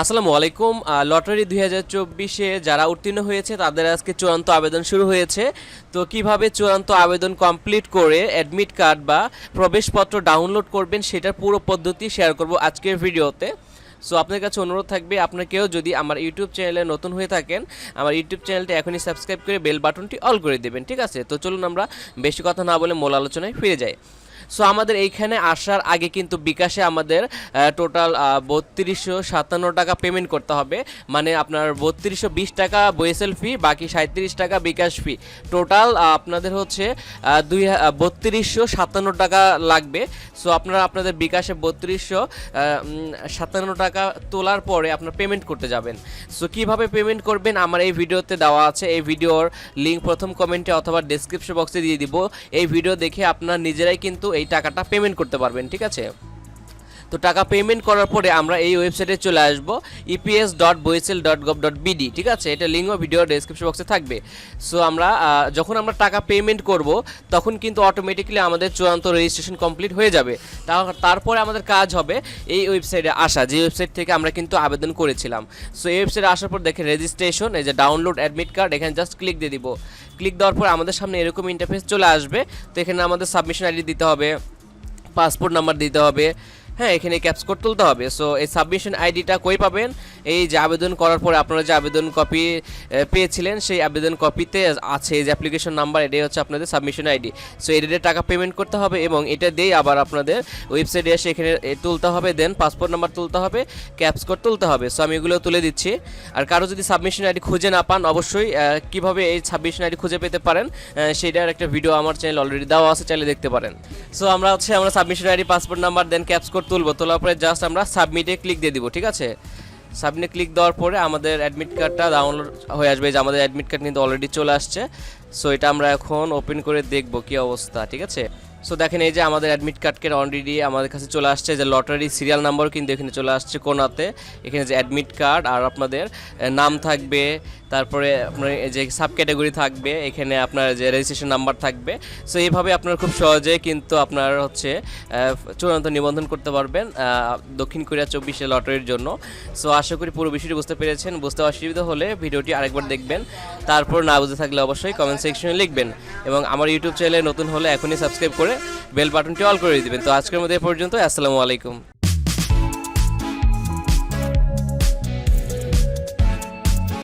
আসসালামু আলাইকুম। লটারি দুই হাজার চব্বিশে যারা উত্তীর্ণ হয়েছে, তাদের আজকে চূড়ান্ত আবেদন শুরু হয়েছে। তো কীভাবে চূড়ান্ত আবেদন কমপ্লিট করে অ্যাডমিট কার্ড বা প্রবেশপত্র ডাউনলোড করবেন, সেটার পুরো পদ্ধতি শেয়ার করব আজকের ভিডিওতে। সো আপনার কাছে অনুরোধ থাকবে আপনাকেও যদি আমার ইউটিউব চ্যানেলে নতুন হয়ে থাকেন, আমার ইউটিউব চ্যানেলটি এখনই সাবস্ক্রাইব করে বেল বাটনটি অল করে দেবেন, ঠিক আছে? তো চলুন আমরা বেশি কথা না বলে মূল আলোচনায় ফিরে যাই। সো আমাদের এইখানে আসার আগে কিন্তু বিকাশে আমাদের টোটাল বত্রিশশো সাতান্ন টাকা পেমেন্ট করতে হবে। মানে আপনার বত্রিশশো বিশ টাকা বইএসএল ফি বাকি সাঁত্রিশ টাকা বিকাশ ফি টোটাল আপনাদের হচ্ছে দুই বত্রিশশো সাতান্ন টাকা লাগবে। সো আপনারা আপনাদের বিকাশে বত্রিশশো সাতান্ন টাকা তোলার পরে আপনার পেমেন্ট করতে যাবেন। সো কীভাবে পেমেন্ট করবেন আমার এই ভিডিওতে দেওয়া আছে। এই ভিডিওর লিঙ্ক প্রথম কমেন্টে অথবা ডেসক্রিপশন বক্সে দিয়ে দিব। এই ভিডিও দেখে আপনারা নিজেরাই কিন্তু এই টাকাটা পেমেন্ট করতে পারবেন ঠিক আছে? তো টাকা পেমেন্ট করার পরে আমরা এই ওয়েবসাইটে চলে আসব ইপিএস ডট বইসেল ডট গভ ডট বিডি ঠিক আছে? এটা লিঙ্ক ভিডিও ডেসক্রিপশন বক্সে থাকবে। সো আমরা যখন আমরা টাকা পেমেন্ট করব, তখন কিন্তু অটোমেটিক্যালি আমাদের চূড়ান্ত রেজিস্ট্রেশন কমপ্লিট হয়ে যাবে। তারপরে আমাদের কাজ হবে এই ওয়েবসাইটে আসা, যে ওয়েবসাইট থেকে আমরা কিন্তু আবেদন করেছিলাম। সো এই ওয়েবসাইটে আসার পর দেখে রেজিস্ট্রেশন এই যে ডাউনলোড অ্যাডমিট কার্ড এখানে জাস্ট ক্লিক দিয়ে দিব। ক্লিক দেওয়ার পর আমাদের সামনে এরকম ইন্টারফেস চলে আসবে। তো এখানে আমাদের সাবমিশন আইডি দিতে হবে পাসপোর্ট নাম্বার দিতে হবে হ্যাঁ এখানে ক্যাপস কোড তুলতে হবে। সো এই সাবমিশন আইডিটা কই পাবেন? এই যে আবেদন করার পরে আপনারা যে আবেদন কপি পেয়েছিলেন, সেই আবেদন কপিতে আছে এই যে অ্যাপ্লিকেশন নাম্বার এটাই হচ্ছে আপনাদের সাবমিশন আইডি সো এটাতে টাকা পেমেন্ট করতে হবে এবং এটা দিয়েই আবার আপনাদের ওয়েবসাইটে এসে এখানে তুলতে হবে দেন পাসপোর্ট নাম্বার তুলতে হবে ক্যাপস কোড তুলতে হবে। সো আমি এগুলো তুলে দিচ্ছি। আর কারও যদি সাবমিশন আইডি খুঁজে না পান, অবশ্যই কীভাবে এই সাবমিশন আইডি খুঁজে পেতে পারেন সেটার একটা ভিডিও আমার চ্যানেল অলরেডি দেওয়া আছে, চাইলে দেখতে পারেন। সো আমরা হচ্ছে, আমরা submission ID passport number then caps code তুলবো, তোলার পরে জাস্ট আমরা সাবমিটে ক্লিক দিয়ে দিব, ঠিক আছে? সাবমিটে ক্লিক দেওয়ার পরে আমাদের অ্যাডমিট কার্ডটা ডাউনলোড হয়ে আসবে যে আমাদের অ্যাডমিট কার্ড কিন্তু অলরেডি চলে আসছে। সো এটা আমরা এখন ওপেন করে দেখব কি অবস্থা, ঠিক আছে? সো দেখেন এই যে আমাদের অ্যাডমিট কার্ডকে অলরেডি আমাদের কাছে চলে আসছে যে লটারি সিরিয়াল নাম্বার কিন্তু এখানে চলে আসছে কোনাতে। এখানে যে অ্যাডমিট কার্ড আর আপনাদের নাম থাকবে, তারপরে আপনার যে সাব ক্যাটাগরি থাকবে, এখানে আপনার যে রেজিস্ট্রেশন নাম্বার থাকবে। সো এইভাবে আপনার খুব সহজে কিন্তু আপনার হচ্ছে চূড়ান্ত নিবন্ধন করতে পারবেন দক্ষিণ কোরিয়া চব্বিশে লটারির জন্য। সো আশা করি পুরো বিষয়টি বুঝতে পেরেছেন। বুঝতে অসুবিধা হলে ভিডিওটি আরেকবার দেখবেন। তারপর না বুঝে থাকলে অবশ্যই কমেন্ট সেকশনে লিখবেন। এবং আমার ইউটিউব চ্যানেলে নতুন হলে এখনই সাবস্ক্রাইব করে বেল বাটনটি অল করে দিবেন। তো আজকের মধ্যে পর্যন্ত আসসালামু আলাইকুম।